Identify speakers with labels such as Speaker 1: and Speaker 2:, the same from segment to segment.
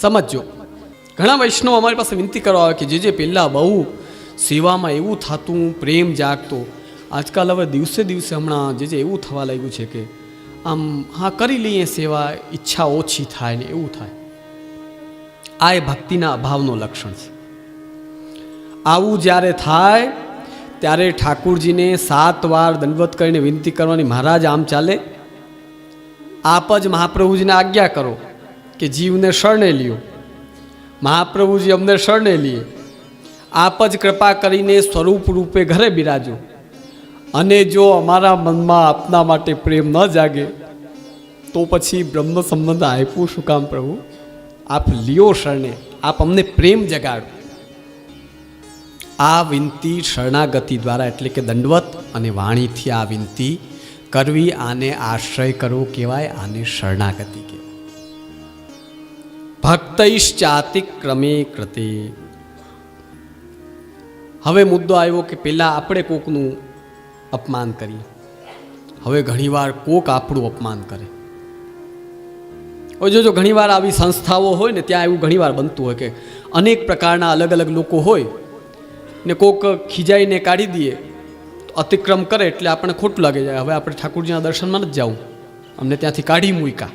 Speaker 1: સમજજો. ઘણા વૈષ્ણવ અમારી પાસે વિનંતી કરવા આવે કે જે જે પહેલાં બહુ સેવામાં એવું થતું, પ્રેમ જાગતો, આજકાલ હવે દિવસે દિવસે હમણાં જે જે એવું થવા લાગ્યું છે કે આમ, હા, કરી લઈએ સેવા, ઈચ્છા ઓછી થાય ને એવું થાય. આ એ ભક્તિના અભાવનો લક્ષણ છે. આવું જ્યારે થાય, ત્યારે ઠાકુરજીને સાત વાર દંડવત કરીને વિનંતી કરવાની મહારાજ આમ ચાલે, આપ જ મહાપ્રભુજીને આજ્ઞા કરો. કે જીવને શરણે લ્યો. મહાપ્રભુજી અમને શરણે લીએ. આપ જ કૃપા કરીને સ્વરૂપ રૂપે ઘરે બિરાજો. અને જો અમારા મનમાં આપના માટે પ્રેમ ન જાગે, તો પછી બ્રહ્મ સંબંધ આપ્યું શું કામ પ્રભુ? આપ લ્યો શરણે, આપ અમને પ્રેમ જગાડો. આ વિનંતી શરણાગતિ દ્વારા, એટલે કે દંડવત અને વાણીથી આ વિનંતી કરવી, આને આશ્રય કરવો કહેવાય, આને શરણાગતિ કહેવાય ભક્તૈશ્ચાતિક કૃતે હવે મુદ્દો આવ્યો કે પહેલાં આપણે કોકનું અપમાન કરીએ. હવે ઘણીવાર કોક આપણું અપમાન કરે. જોજો, ઘણીવાર આવી સંસ્થાઓ હોય ને, ત્યાં એવું ઘણીવાર બનતું હોય કે અનેક પ્રકારના અલગ અલગ લોકો હોય ને કોક ખીજાઈને કાઢી દઈએ, તો અતિક્રમ કરે એટલે આપણને ખોટું લાગે. જાય હવે આપણે ઠાકુરજીના દર્શનમાં જ જવું અમને ત્યાંથી કાઢી મૂક્યા.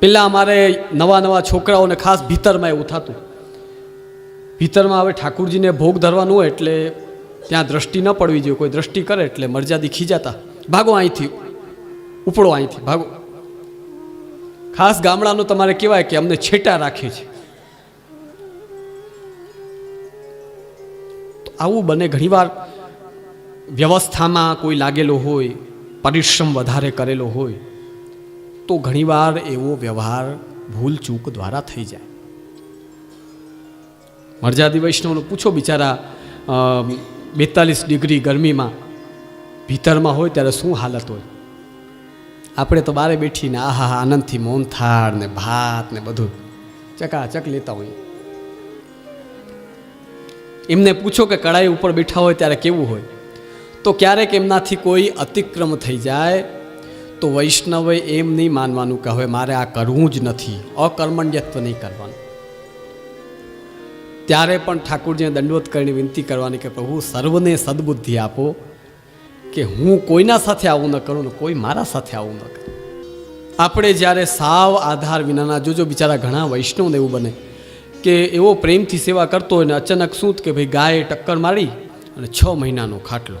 Speaker 1: પહેલાં અમારે નવા નવા છોકરાઓને ખાસ ભીતરમાં એવું થતું. ભીતરમાં હવે ઠાકુરજીને ભોગ ધરવાનું હોય એટલે ત્યાં દ્રષ્ટિ ન પડવી જોઈએ. કોઈ દ્રષ્ટિ કરે એટલે મરજાદી ખીજાતા. ભાગો અહીંથી. ઉપડો અહીંથી. ભાગો. ખાસ ગામડાનું તમારે કહેવાય કે અમને છેટા રાખે છે. આવું બને ઘણીવાર વ્યવસ્થામાં કોઈ લાગેલો હોય, પરિશ્રમ વધારે કરેલો હોય. તો ઘણીવાર એવો વ્યવહાર ભૂલ ચૂક દ્વારા થઈ જાય. મરજાદી વૈષ્ણવનો પૂછો બિચારા બેતાલીસ ડિગ્રી ગરમીમાં ભીતરમાં હોય ત્યારે શું હાલત હોય? આપણે તો બારે બેઠીને આહા આનંદથી મોહનથાળ ને ભાત ને બધું ચકાચક લેતા હોઈએ. એમને પૂછો કે કડાઈ ઉપર બેઠા હોય ત્યારે કેવું હોય? તો ક્યારેક એમનાથી કોઈ અતિક્રમ થઈ જાય તો વૈષ્ણવે એમ નહીં માનવાનું કે હવે મારે આ કરવું જ નથી, અકર્મણ્યત્વ નહીં કરવાનું. ત્યારે પણ ઠાકુરજીને દંડવત કરીને વિનંતી કરવાની કે પ્રભુ, સર્વને સદબુદ્ધિ આપો કે હું કોઈના સાથે આવું ન કરું ને કોઈ મારા સાથે આવું ન કરું. આપણે જ્યારે સાવ આધાર વિનાના જોજો બિચારા ઘણા વૈષ્ણવને એવું બને કે એવો પ્રેમથી સેવા કરતો હોય ને અચાનક શું કે ભાઈ ગાયે ટક્કર મારી અને છ મહિનાનો ખાટલો.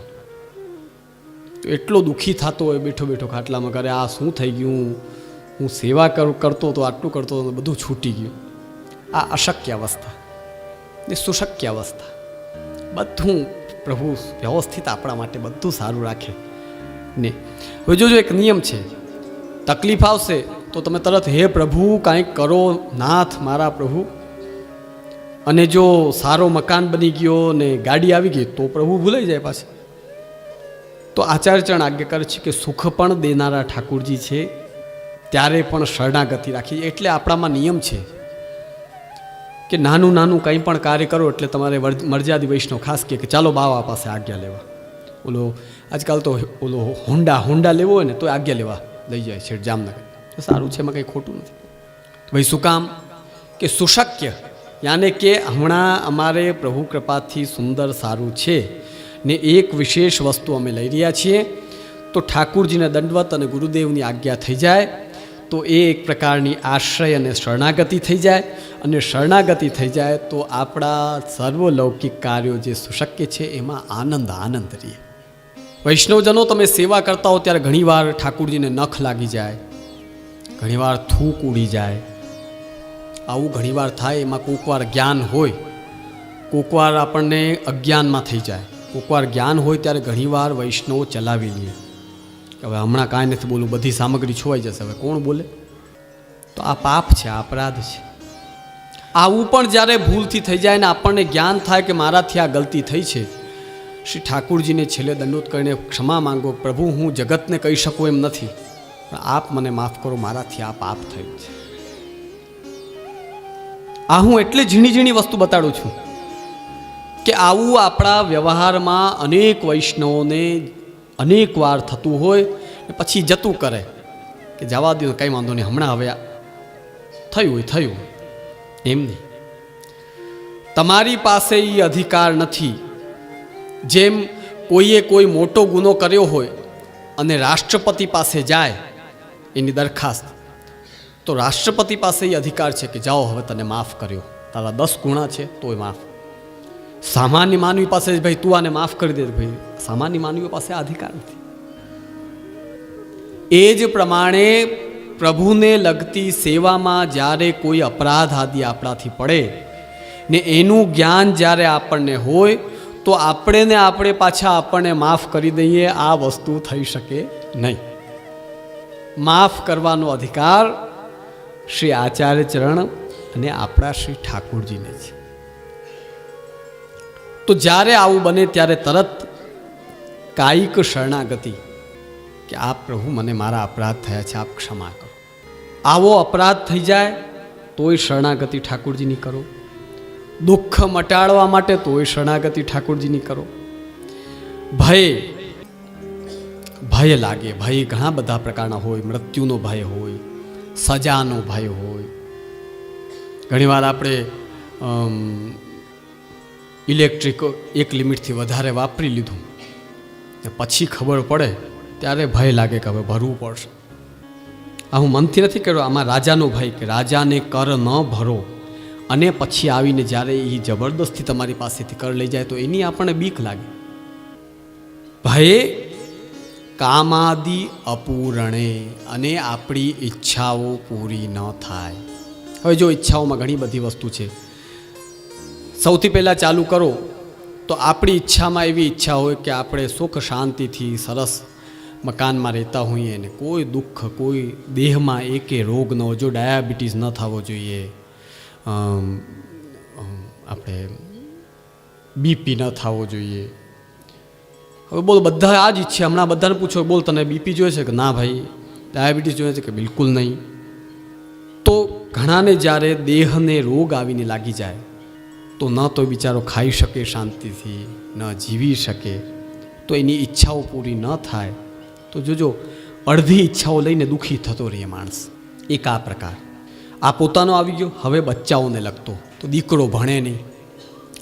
Speaker 1: તો એટલો દુઃખી થતો હોય બેઠો બેઠો ખાટલામાં કરે આ શું થઈ ગયું? હું સેવા કરું, કરતો તો આટલું કરતો હતો બધું છૂટી ગયું. આ અશક્ય અવસ્થા. ને સુશક્ય અવસ્થા. બધું પ્રભુ વ્યવસ્થિત આપણા માટે બધું સારું રાખે. ને હવે જોજો એક નિયમ છે. તકલીફ આવશે તો તમે તરત હે પ્રભુ કાંઈક કરો નાથ મારા પ્રભુ. અને જો સારો મકાન બની ગયો ને ગાડી આવી ગઈ તો પ્રભુ ભૂલાઈ જાય પાછી. તો આચાર્યચરણ આજ્ઞા કરે છે કે સુખ પણ દેનારા ઠાકુરજી છે, ત્યારે પણ શરણાગતિ રાખી. એટલે આપણામાં નિયમ છે કે નાનું નાનું કંઈ પણ કાર્ય કરો એટલે તમારે મર્યાદી વૈષ્ણવ ખાસ કે ચાલો બાવા પાસે આજ્ઞા લેવા. ઓલો, આજકાલ તો ઓલો હોન્ડા હોન્ડા લેવો હોય ને તો આજ્ઞા લેવા લઈ જાય છે જામનગર. તો સારું છે, એમાં કંઈ ખોટું નથી. ભાઈ, શું કામ? કે સુશક્ય. યાને કે હમણાં અમારે પ્રભુ કૃપાથી સુંદર સારું છે. ને એક વિશેષ વસ્તુ અમે લઈ રહ્યા છીએ. તો ઠાકુરજીને દંડવત અને ગુરુદેવની આજ્ઞા થઈ જાય, તો એ એક પ્રકારની આશ્રય અને શરણાગતિ થઈ જાય. અને શરણાગતિ થઈ જાય તો આપણા સર્વલૌકિક કાર્યો જે સુશક્ય છે એમાં આનંદ આનંદ રહીએ વૈષ્ણવજનો, તમે સેવા કરતા હો ત્યારે ઘણીવાર ઠાકુરજીને નખ લાગી જાય, ઘણીવાર થૂક ઉડી જાય. આવું ઘણીવાર થાય, એમાં કોકવાર જ્ઞાન હોય, કોકવાર આપણને અજ્ઞાનમાં થઈ જાય. કોકવાર જ્ઞાન હોય ત્યારે ઘણીવાર વૈષ્ણવો ચલાવી લે કે હવે હમણાં કાંઈ નથી બોલવું બધી સામગ્રી છોવાઈ જશે. હવે કોણ બોલે? તો આ પાપ છે, આ અપરાધ છે. આવું પણ જ્યારે ભૂલથી થઈ જાય ને આપણને જ્ઞાન થાય કે મારાથી આ ગલતી થઈ છે, શ્રી ઠાકુરજીને છેલ્લે દંડોત કરીને ક્ષમા માંગો, પ્રભુ, હું જગતને કહી શકું એમ નથી. પણ આપ મને માફ કરો, મારાથી આ પાપ થયું છે. આ હું એટલે ઝીણી ઝીણી વસ્તુ બતાડું છું. કે આવું આપણા વ્યવહારમાં અનેક વૈષ્ણવોને અનેક વાર થતું હોય પછી જતું કરે. કે જવા દો કંઈ વાંધો નહીં, હમણાં હવે થયું એ થયું એમ નહીં. તમારી પાસે એ અધિકાર નથી. જેમ કોઈએ કોઈ મોટો ગુનો કર્યો હોય અને રાષ્ટ્રપતિ પાસે જાય એની દરખાસ્ત, તો રાષ્ટ્રપતિ પાસે એ અધિકાર છે કે જાઓ હવે તને માફ કર્યો. તારા દસ ગુણા છે, તોય માફ સામાન્ય માનવી પાસે જ ભાઈ તું આને માફ કરી દે ભાઈ. સામાન્ય માનવીઓ પાસે અધિકાર નથી. એ જ પ્રમાણે પ્રભુને લગતી સેવામાં જ્યારે કોઈ અપરાધ આદિ આપણાથી પડે ને એનું જ્ઞાન જ્યારે આપણને હોય, તો આપણે ને આપણે પાછા આપણને માફ કરી દઈએ, આ વસ્તુ થઈ શકે નહીં. માફ કરવાનો અધિકાર શ્રી આચાર્ય ચરણ અને આપણા શ્રી ઠાકોરજીને છે. તો જ્યારે આવું બને ત્યારે તરત કાયિક શરણાગતિ કે આ પ્રભુ, મને મારા અપરાધ થયા છે, આપ ક્ષમા કરો. આવો અપરાધ થઈ જાય, તોય શરણાગતિ ઠાકોરજીની કરો. દુઃખ મટાડવા માટે તોય શરણાગતિ ઠાકોરજીની કરો. ભય ભય લાગે. ભય ઘણા બધા પ્રકારના હોય. મૃત્યુનો ભય હોય, સજાનો ભય હોય. ઘણીવાર આપણે ઇલેક્ટ્રિક એક લિમિટથી વધારે વાપરી લીધું. ને પછી ખબર પડે ત્યારે ભય લાગે કે હવે ભરવું પડશે. આ હું મનથી નથી કર્યો, આમાં રાજાનો ભય કે રાજાને કર ન ભરો. અને પછી આવીને જ્યારે એ જબરદસ્તી તમારી પાસેથી કર લઈ જાય તો એની આપણને બીક લાગે. ભયે કામાદિ અપૂરણે અને આપણી ઈચ્છાઓ પૂરી ન થાય. હવે જો ઈચ્છાઓમાં ઘણી બધી વસ્તુ છે. સૌથી પહેલાં ચાલુ કરો. તો આપણી ઈચ્છામાં એવી ઈચ્છા હોય કે આપણે સુખ શાંતિથી સરસ મકાનમાં રહેતા હોઈએ ને કોઈ દુઃખ, કોઈ દેહમાં એકે રોગ ન હોય. જો ડાયાબિટીસ ન થવો જોઈએ આપણે બીપી ન થવો જોઈએ. હવે બોલ, બધા આ જ ઈચ્છે. હમણાં બધાને પૂછો બોલ, તને બીપી જોઈએ છે કે ના ભાઈ? ડાયાબિટીસ જોઈએ છે કે બિલકુલ નહીં? તો ઘણાને જ્યારે દેહને રોગ આવીને લાગી જાય તો ન તો બિચારો ખાઈ શકે શાંતિથી, ન જીવી શકે. તો એની ઈચ્છાઓ પૂરી ન થાય. તો જોજો, અડધી ઈચ્છાઓ લઈને દુઃખી થતો રહે માણસ. એક આ પ્રકાર. આ પોતાનો આવી ગયો, હવે બચ્ચાઓને લગતો. તો દીકરો ભણે નહીં.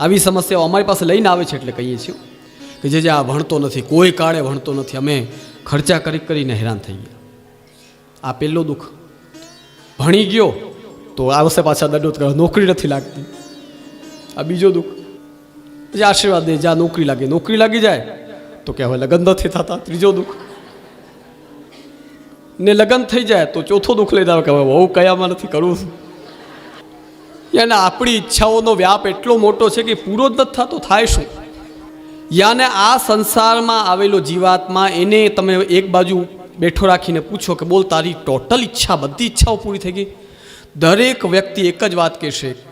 Speaker 1: આવી સમસ્યાઓ અમારી પાસે લઈને આવે છે એટલે કહીએ છીએ. કે જે જે આ ભણતો નથી, કોઈ કાળે ભણતો નથી, અમે ખર્ચા કરી કરીને હેરાન થઈ ગયા. આ પહેલો દુઃખ. ભણી ગયો, તો આવશે પાછા દંડોત નોકરી નથી લાગતી. આ બીજો દુઃખ. પછી આશીર્વાદ દે, જ્યાં નોકરી લાગે. નોકરી લાગી જાય, તો કે હવે લગ્ન નથી થતા. ત્રીજો દુઃખ. ને લગ્ન થઈ જાય, તો ચોથો દુઃખ લઈ દાવે કે હવે બહુ કયામાં નથી કરવું યાને આપણી ઈચ્છાઓનો વ્યાપ એટલો મોટો છે કે પૂરો જ નથી થતો, થાય શું? યાને આ સંસારમાં આવેલો જીવાત્મા, એને તમે એક બાજુ બેઠો રાખીને પૂછો કે બોલ, તારી ટોટલ ઈચ્છા, બધી ઈચ્છાઓ પૂરી થઈ ગઈ? દરેક વ્યક્તિ એક જ વાત કહેશે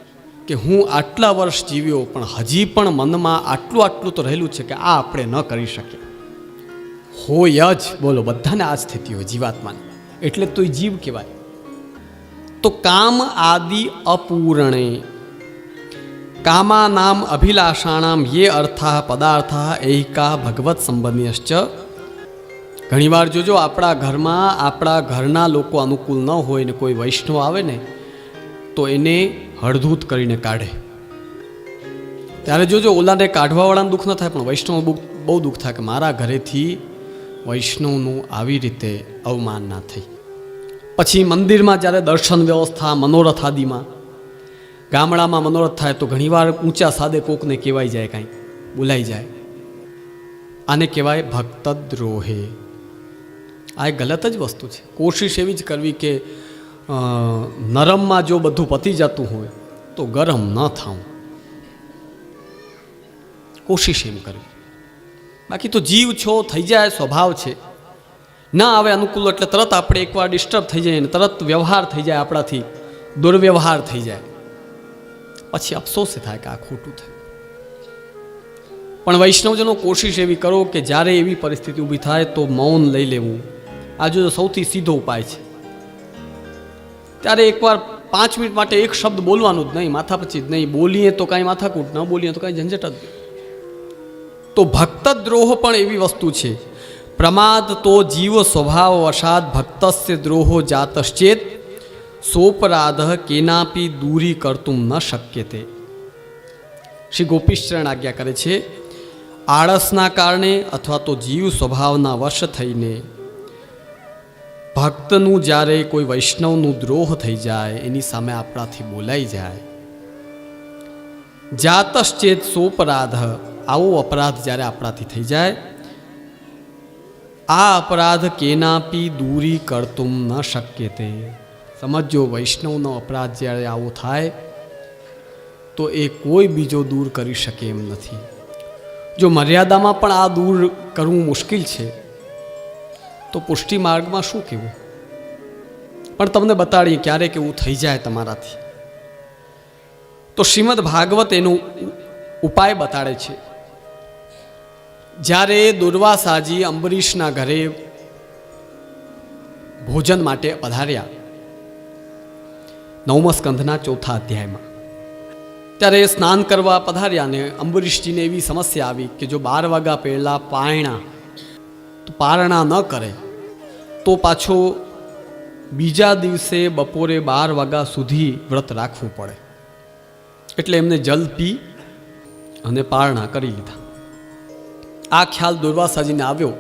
Speaker 1: કે હું આટલા વર્ષ જીવ્યો પણ હજી પણ મનમાં આટલું આટલું તો રહેલું છે કે આ આપણે ન કરી શકીએ. હોય જ, બોલો, બધાને આ સ્થિતિ હોય જીવાત્માની. એટલે તો જીવ કહેવાય. તો કામ આદિ અપૂરણે. કામાનામ અભિલાષાણામ યે અર્થા પદાર્થા એહિકા ભગવત સંબંધિયશ્ચ. ઘણીવાર જોજો, આપણા ઘરમાં આપણા ઘરના લોકો અનુકૂળ ન હોય ને કોઈ વૈષ્ણવ આવે ને તો એને હળધૂત કરીને કાઢે. ત્યારે જોજો ઓલાને કાઢવાવાળાને દુઃખ ન થાય, પણ વૈષ્ણવ બહુ દુઃખ થાય કે મારા ઘરેથી વૈષ્ણવનું આવી રીતે અવમાન ના થઈ. પછી મંદિરમાં જ્યારે દર્શન વ્યવસ્થા, મનોરથ આદિમાં, ગામડામાં મનોરથ થાય, તો ઘણીવાર ઊંચા સાદે કોકને કહેવાય જાય કાંઈ બોલાઈ જાય. આને કહેવાય ભક્તદ્રોહે. આ ગલત જ વસ્તુ છે. કોશિશ એવી જ કરવી કે નરમમાં જો બધું પતી જતું હોય તો ગરમ ન થાઉં. કોશિશ એમ કરવી. બાકી તો જીવ છો, થઈ જાય, સ્વભાવ છે. ના આવે અનુકૂળ એટલે તરત આપણે એકવાર ડિસ્ટર્બ થઈ જાય ને તરત વ્યવહાર થઈ જાય આપણાથી, દુર્વ્યવહાર થઈ જાય. પછી અફસોસ થાય કે આ ખોટું થાય. પણ વૈષ્ણવજનો કોશિશ એવી કરો કે જ્યારે એવી પરિસ્થિતિ ઊભી થાય તો મૌન લઈ લેવું. આ જો સૌથી સીધો ઉપાય છે. ત્યારે એકવાર પાંચ મિનિટ માટે એક શબ્દ બોલવાનું જ નહીં, માથા પછી જ નહીં. બોલીએ તો કાંઈ માથાકૂટ, ન બોલીએ તો કાંઈ ઝંઝટ જ નહીં. તો ભક્તદ્રોહ પણ એવી વસ્તુ છે. પ્રમાદ તો જીવ સ્વભાવ વશાત ભક્તસ્ય દ્રોહો જાતશ્ચેત. સોપરાધ કેનાપી દૂરી કરતું ન શક્ય તે શ્રી ગોપીશ્ચરણ આજ્ઞા કરે છે, આળસના કારણે અથવા તો જીવ સ્વભાવના વશ થઈને ભક્તનું જ્યારે કોઈ વૈષ્ણવનું દ્રોહ થઈ જાય, એની સામે આપણાથી બોલાઈ જાય. જાતશ્ચેત સોપરાધ, આવો અપરાધ જ્યારે આપણાથી થઈ જાય, આ અપરાધ કેનાપી દૂરી કરતું ન શક્ય તે સમજો વૈષ્ણવનો અપરાધ જ્યારે આવો થાય, તો એ કોઈ બીજો દૂર કરી શકે એમ નથી. જો મર્યાદામાં પણ આ દૂર કરવું મુશ્કેલ છે તો પુષ્ટિ માર્ગમાં શું કહેવું? પણ તમને બતાડીએ ક્યારેક એવું થઈ જાય તમારાથી. તો શ્રીમદ ભાગવત એનું ઉપાય બતાડે છે. જ્યારે દુર્વાસાજી અંબરીશના ઘરે ભોજન માટે પધાર્યા, નવમ સ્કંધના ચોથા અધ્યાયમાં. ત્યારે સ્નાન કરવા પધાર્યા ને અંબરીશજીને એવી સમસ્યા આવી કે જો બાર વાગ્યા પહેલાં પાયણા તો પારણા ન કરે, તો પાછો બીજા દિવસે બપોરે બાર વાગ્યા સુધી વ્રત રાખવું પડે. એટલે એમને જલ પી અને પારણા કરી લીધા. આ ખ્યાલ દુર્વાસાજીને આવ્યો.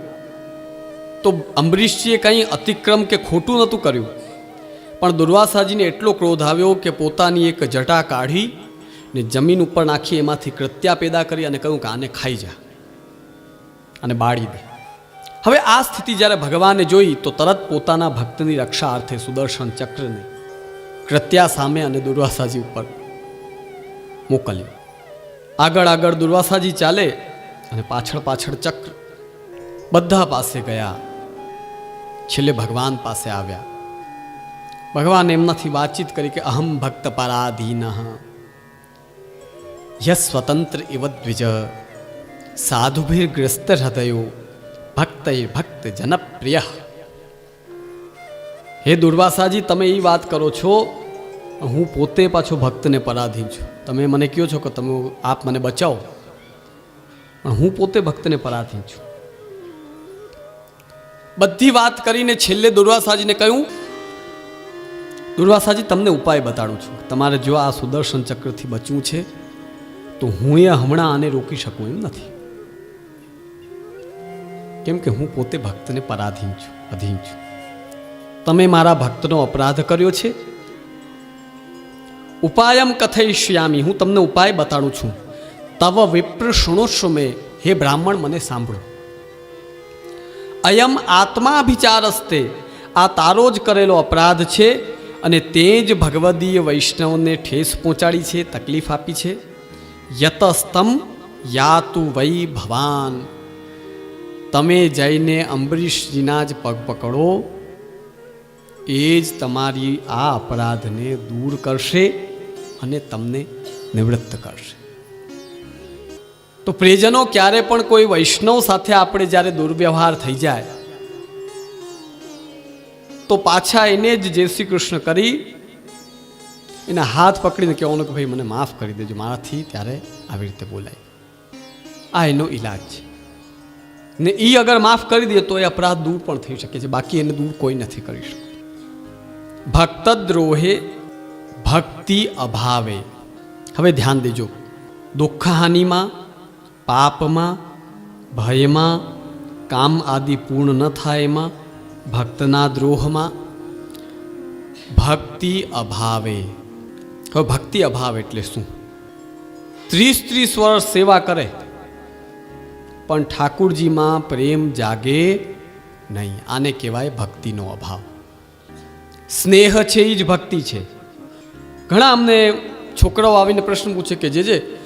Speaker 1: તો અંબરીશજીએ કંઈ અતિક્રમ કે ખોટું નહોતું કર્યું. પણ દુર્વાસાજીને એટલો ક્રોધ આવ્યો કે પોતાની એક જટા કાઢી ને જમીન ઉપર નાખી એમાંથી કૃત્યા પેદા કરી અને કહ્યું કે આને ખાઈ જા અને બાળી દે. હવે આ સ્થિતિ જ્યારે ભગવાને જોઈ, તો તરત પોતાના ભક્તની રક્ષા અર્થે સુદર્શન ચક્રને કૃત્યા સામે અને દુર્વાસાજી ઉપર મોકલ્યું. આગળ આગળ દુર્વાસાજી ચાલે અને પાછળ પાછળ ચક્ર બધા પાસે ગયા. છેલ્લે ભગવાન પાસે આવ્યા. ભગવાન એમનાથી વાતચીત કરી કે અહમ ભક્ત પરાધીન. ય સ્વતંત્ર ઇવ દ્વિજ. સાધુભીર્ગ્રસ્ત હૃદયો. ભક્ત ભક્ત જનપ્રિય. હે દુર્વાસાજી, તમે એ વાત કરો છો, હું પોતે પાછો ભક્તને પરાધીન છું. તમે મને કહો છો કે તમે આપ મને બચાવો. પણ હું પોતે ભક્તને પરાધીન છું. બધી વાત કરીને છેલ્લે દુર્વાસાજીને કહ્યું, દુર્વાસાજી, તમને ઉપાય બતાડું છું. તમારે જો આ સુદર્શન ચક્રથી બચવું છે, તો હું એ હમણાં આને રોકી શકું એમ નથી. કેમ કે હું પોતે ભક્તને પરાધીન છું, અધીન છું. તમે મારા ભક્તનો અપરાધ કર્યો છે? ઉપાયમ કથયિષ્યામી, હું તમને ઉપાય બતાડું છું. તવ વિપ્ર શૃણોશ્વ મેં, હે બ્રાહ્મણ, મને સાંભળો. અયમ આત્માભિચારસ્તે, આ તારો જ કરેલો અપરાધ છે અને તે જ ભગવદીય વૈષ્ણવને ઠેસ પહોંચાડી છે, તકલીફ આપી છે. યતસ્તમ યા તું વૈ ભવાન. તમે જઈને અંબરીશજીના જ પગ પકડો, એ જ તમારી આ અપરાધને દૂર કરશે અને તમને નિવૃત્ત કરશે. તો પ્રિયજનો, ક્યારે પણ કોઈ વૈષ્ણવ સાથે આપણે જ્યારે દુર્વ્યવહાર થઈ જાય, તો પાછા એને જ જય શ્રી કૃષ્ણ કરી, એના હાથ પકડીને કહેવાનું કે ભાઈ, મને માફ કરી દેજો, મારાથી ત્યારે આવી રીતે બોલાય. આ એનો ઈલાજ છે. ને એ અગર માફ કરી દે તો એ અપરાધ દૂર પણ થઈ શકે છે. બાકી એને દૂર કોઈ નથી કરી શકતું. ભક્તદ્રોહે ભક્તિ અભાવે. હવે ધ્યાન દેજો. દુઃખહાનિમાં, પાપમાં, ભયમાં, કામ આદિ પૂર્ણ ન થાય એમાં, ભક્તના દ્રોહમાં ભક્તિ અભાવે. હવે ભક્તિ અભાવ એટલે શું? ત્રીસ ત્રીસ વર્ષ સેવા કરે. પણ ઠાકુરજીમાં પ્રેમ જાગે નહીં. આને કહેવાય ભક્તિનો અભાવ. સ્નેહ છે એ જ ભક્તિ છે. ઘણા અમને છોકરાઓ આવીને પ્રશ્ન પૂછે કે જે જે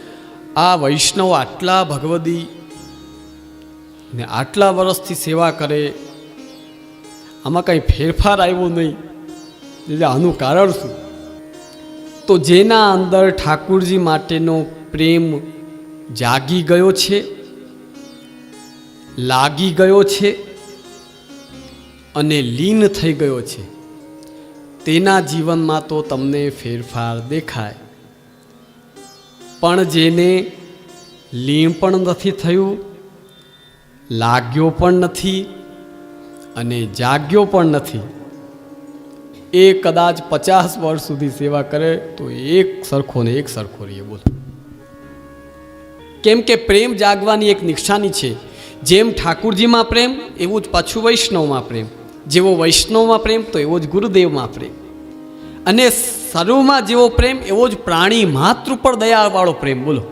Speaker 1: આ વૈષ્ણવ આટલા ભગવદી ને આટલા વર્ષથી સેવા કરે, આમાં કંઈ ફેરફાર આવ્યો નહીં? એટલે આનું કારણ શું? તો જેના અંદર ઠાકુરજી માટેનો પ્રેમ જાગી ગયો છે લાગી ગયો છે અને લીન થઈ ગયો છે. તેના જીવનમાં તો તમને ફેરફાર દેખાય. પણ જેને લીન પણ નથી થયું, લાગ્યો પણ નથી અને જાગ્યો પણ નથી, એ કદાચ પચાસ વર્ષ સુધી સેવા કરે તો એક સરખો ને એક સરખો રહીએ બોલો. કેમ કે પ્રેમ જાગવાની એક નિશાની છે. જેમ ઠાકુરજીમાં પ્રેમ, એવું જ પાછું વૈષ્ણવમાં પ્રેમ. જેવો વૈષ્ણવમાં પ્રેમ, તો એવો જ ગુરુદેવમાં પ્રેમ. અને સર્વમાં જેવો પ્રેમ, એવો જ પ્રાણી માતૃ પર દયાવાળો પ્રેમ. બોલો.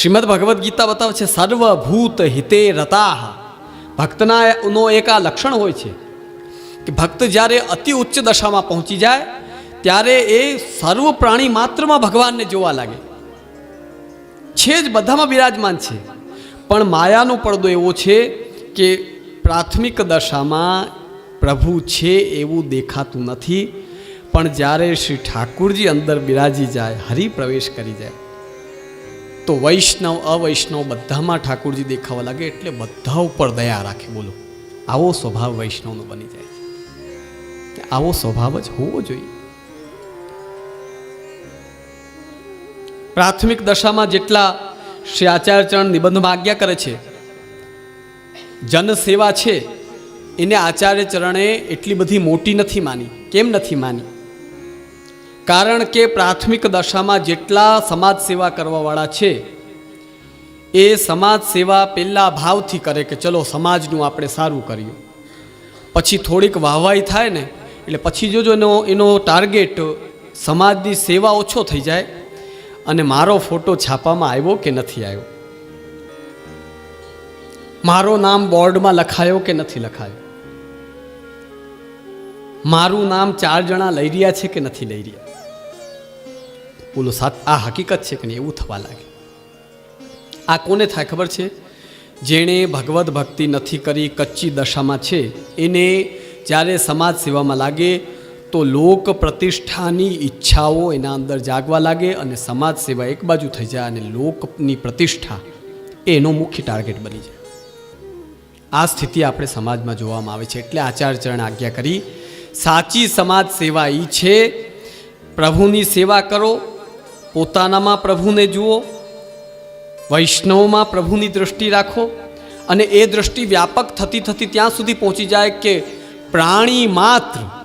Speaker 1: શ્રીમદ ભગવદ્ ગીતા બતાવે છે, સર્વભૂત હિતે રતાહ. ભક્તના નો એક આ લક્ષણ હોય છે કે ભક્ત જ્યારે અતિ ઉચ્ચ દશામાં પહોંચી જાય, ત્યારે એ સર્વ પ્રાણી માત્રમાં ભગવાનને જોવા લાગે. છે જ બધામાં બિરાજમાન છે. પણ માયાનો પડદો એવો છે કે પ્રાથમિક દશામાં પ્રભુ છે એવું દેખાતું નથી. પણ જ્યારે શ્રી ઠાકુરજી અંદર બિરાજી જાય હરિ પ્રવેશ કરી જાય, તો વૈષ્ણવ, અવૈષ્ણવ બધામાં ઠાકુરજી દેખાવા લાગે એટલે બધા ઉપર દયા રાખે. બોલો, આવો સ્વભાવ વૈષ્ણવનો બની જાય આવો સ્વભાવ જ હોવો જોઈએ. પ્રાથમિક દશામાં જેટલા શ્રી આચાર્યચરણ નિબંધમાં આજ્ઞા કરે છે જનસેવા છે, એને આચાર્ય ચરણે એટલી બધી મોટી નથી માની. કેમ નથી માની? કારણ કે પ્રાથમિક દશામાં જેટલા સમાજ સેવા કરવાવાળા છે, એ સમાજ સેવા પહેલાં ભાવથી કરે કે ચલો સમાજનું આપણે સારું કર્યું પછી થોડીક વાહવાઈ થાય ને, એટલે પછી જોજો એનો એનો ટાર્ગેટ સમાજની સેવા ઓછો થઈ જાય અને મારો ફોટો છાપવામાં આવ્યો કે નથી આવ્યો? મારો નામ બોર્ડમાં લખાયો કે નથી લખાયો? મારું નામ ચાર જણા લઈ રહ્યા છે કે નથી લઈ રહ્યા? બોલો, સાત, આ હકીકત છે કે નહીં? એવું થવા લાગે. આ કોને થાય ખબર છે? જેણે ભગવદ્ ભક્તિ નથી કરી કચ્ચી દશામાં છે, એને જ્યારે સમાજ સેવામાં લાગે તો લોક પ્રતિષ્ઠાની ઈચ્છાઓ એના અંદર જાગવા લાગે અને સમાજ સેવા એક બાજુ થઈ જાય અને લોકની પ્રતિષ્ઠા એનો મુખ્ય ટાર્ગેટ બની જાય. આ સ્થિતિ આપણે સમાજમાં જોવામાં આવે છે. એટલે આચાર્ય ચરણ આજ્ઞા કરી. સાચી સમાજ સેવા એ છે. પ્રભુની સેવા કરો. પોતાનામાં પ્રભુને જુઓ. વૈષ્ણવમાં પ્રભુની દૃષ્ટિ રાખો. અને એ દૃષ્ટિ વ્યાપક થતી થતી ત્યાં સુધી પહોંચી જાય કે પ્રાણી માત્ર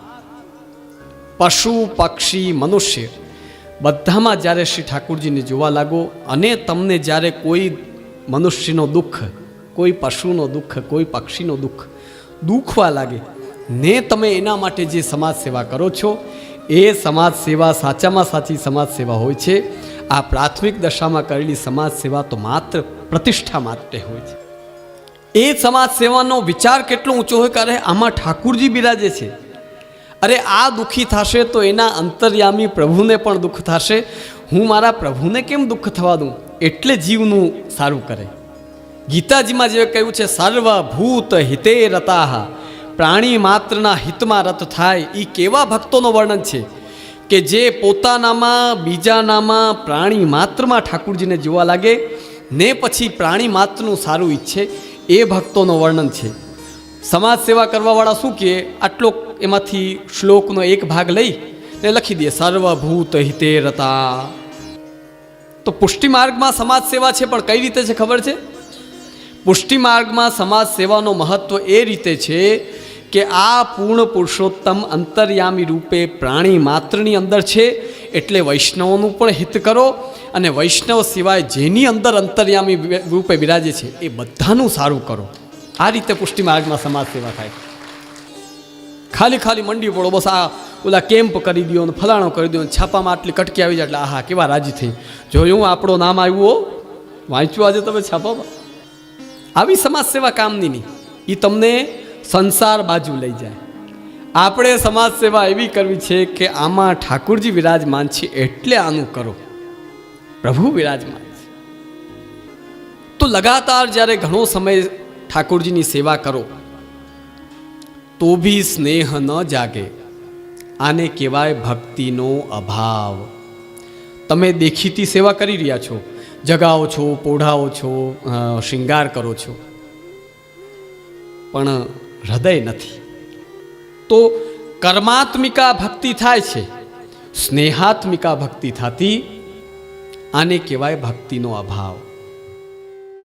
Speaker 1: પશુ, પક્ષી, મનુષ્ય. બધામાં જ્યારે શ્રી ઠાકુરજીને જોવા લાગો, અને તમને જ્યારે કોઈ મનુષ્યનો દુઃખ, કોઈ પશુનો દુઃખ, કોઈ પક્ષીનો દુઃખ દુખવા લાગે, ને તમે એના માટે જે સમાજ સેવા કરો છો, એ સમાજ સેવા સાચામાં સાચી સમાજ સેવા હોય છે. આ પ્રાથમિક દશામાં કરેલી સમાજ સેવા તો માત્ર પ્રતિષ્ઠા માટે હોય છે. એ સમાજ સેવાનો વિચાર કેટલો ઊંચો હોય કારણ આમાં ઠાકુરજી બિરાજે છે. અરે આ દુઃખી થશે તો એના અંતર્યામી પ્રભુને પણ દુઃખ થશે. હું મારા પ્રભુને કેમ દુઃખ થવા દઉં? એટલે જીવનું સારું કરે. ગીતાજીમાં જે કહ્યું છે, સર્વભૂત હિતે રતાહ. પ્રાણી માત્રના હિતમાં રત થાય. એ કેવા ભક્તોનો વર્ણન છે? કે જે પોતાનામાં, બીજાનામાં પ્રાણી માત્રમાં ઠાકુરજીને જોવા લાગે, ને પછી પ્રાણી માત્રનું સારું ઈચ્છે, એ ભક્તોનો વર્ણન છે. સમાજ સેવા કરવાવાળા શું કહે આટલો એમાંથી શ્લોકનો એક ભાગ લઈ ને લખી દે, સર્વભૂત હિતે રતા. તો પુષ્ટિ માર્ગમાં સમાજ સેવા છે, પણ કઈ રીતે છે ખબર છે? પુષ્ટિ માર્ગમાં સમાજ સેવાનો મહત્વ એ રીતે છે કે આ પૂર્ણ પુરુષોત્તમ અંતર્યામી રૂપે પ્રાણી માત્રની અંદર છે, એટલે વૈષ્ણવોનું પણ હિત કરો અને વૈષ્ણવ સિવાય જેની અંદર અંતર્યામી રૂપે બિરાજે છે, એ બધાનું સારું કરો. આ રીતે પુષ્ટિ માર્ગમાં સમાજ સેવા થાય. ખાલી ખાલી મંડી પડો, બસ આ ઓલા કેમ્પ કરી દો ને ફલાણો કરી દો છાપામાં આટલી કટકી આવી જાય એટલે આહા, કેવા રાજી થઈ. જોયું આપણો નામ આવ્યું વાંચ્યું આજે તમે છાપામાં? આવી સમાજ સેવા કામની નહીં. એ તમને સંસાર બાજુ લઈ જાય. આપણે સમાજ સેવા એવી કરવી છે કે આમાં ઠાકુરજી વિરાજમાન છે એટલે આનું કરો. પ્રભુ વિરાજમાન છે. તો લગાતાર જ્યારે ઘણો સમય ઠાકુરજીની સેવા કરો, તો બી સ્નેહ ન જાગે. આને કહેવાય ભક્તિનો અભાવ. તમે દેખીતી સેવા કરી રહ્યા છો જગાવો છો પોઢાઓ છો શૃંગાર કરો છો. પણ હૃદય નથી. તો કર્માત્મિકા ભક્તિ થાય છે, સ્નેહાત્મિકા ભક્તિ થતી, આને કહેવાય ભક્તિનો અભાવ.